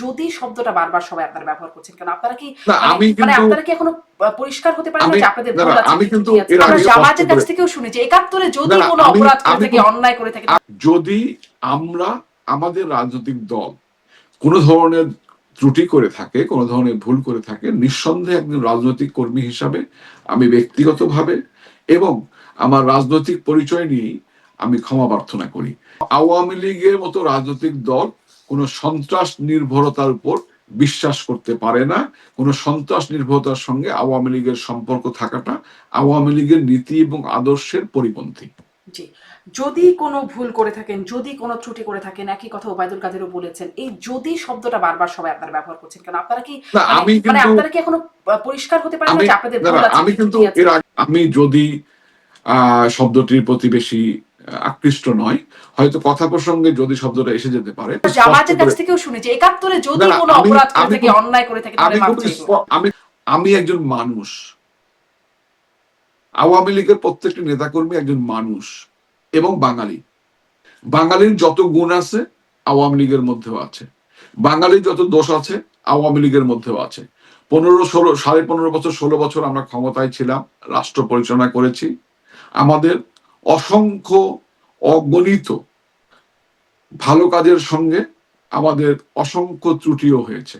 যদি শব্দটা বারবার সবাই আপনারা ব্যবহার করছেন কেন আপনারা কি মানে- মানে আপনারা কি এখনও পরিষ্কার হতে পারেন যে আপনাদের ভুল আছে? আমি কিন্তু আমরা জামাতের কাছ থেকেও শুনেছি। একাত্তরে যদি না, না, কোনো অপরাধ করে থাকে অন্যায় করে থাকে যদি আমরা আমাদের রাজনৈতিক দল কোনো ধরনের ত্রুটি করে থাকে কোনো ধরনের ভুল করে থাকে নিঃসন্দেহে একজন রাজনৈতিক কর্মী হিসাবে আমি ব্যক্তিগতভাবে এবং আমার রাজনৈতিক পরিচয় নিয়ে আমি ক্ষমা প্রার্থনা করি। আওয়ামী লীগের মতো রাজনৈতিক দল কোনো সন্ত্রাস নির্ভরতার উপর বিশ্বাস করতে পারে না কোনো সন্ত্রাস নির্ভরতার সঙ্গে আওয়ামী লীগের সম্পর্ক থাকাটা আওয়ামী লীগের নীতি এবং আদর্শের পরিপন্থী। জি যদি কোনো ভুল করে থাকেন যদি কোনো ত্রুটি করে থাকেন একই কথা ওবায়দুল কাদেরও বলেছেন এই যদি শব্দটা বারবার সবাই আপনারা ব্যবহার করছেন কেন আপনারা কি মানে- আমি মানে আপনারা কি এখনও পরিষ্কার হতে পারেন না যে আপনাদের ভুল আছে আমি কিন্তু এর আগে আমি যদি আহ, শব্দটির প্রতি বেশি আকৃষ্ট নয়। হয়তো কথা প্রসঙ্গে যদি শব্দটা এসে যেতে পারে। জামাতের কাছ থেকেও শুনেছি একাত্তরে যদি কোনো অপরাধ করে থাকে অন্যায় করে থাকে আমি আমি একজন মানুষ। আওয়ামী লীগের প্রত্যেকটি নেতাকর্মী একজন মানুষ এবং বাঙালি। বাঙালির যত গুণ আছে আওয়ামী লীগের মধ্যেও আছে। বাঙালির যত দোষ আছে আওয়ামী লীগের মধ্যেও আছে। পনেরো ষোলো সাড়ে পনেরো বছর ষোলো বছর আমরা ক্ষমতায় ছিলাম রাষ্ট্র পরিচালনা করেছি। আমাদের অসংখ্য অগণিত ভালো কাজের সঙ্গে আমাদের অসংখ্য ত্রুটিও হয়েছে।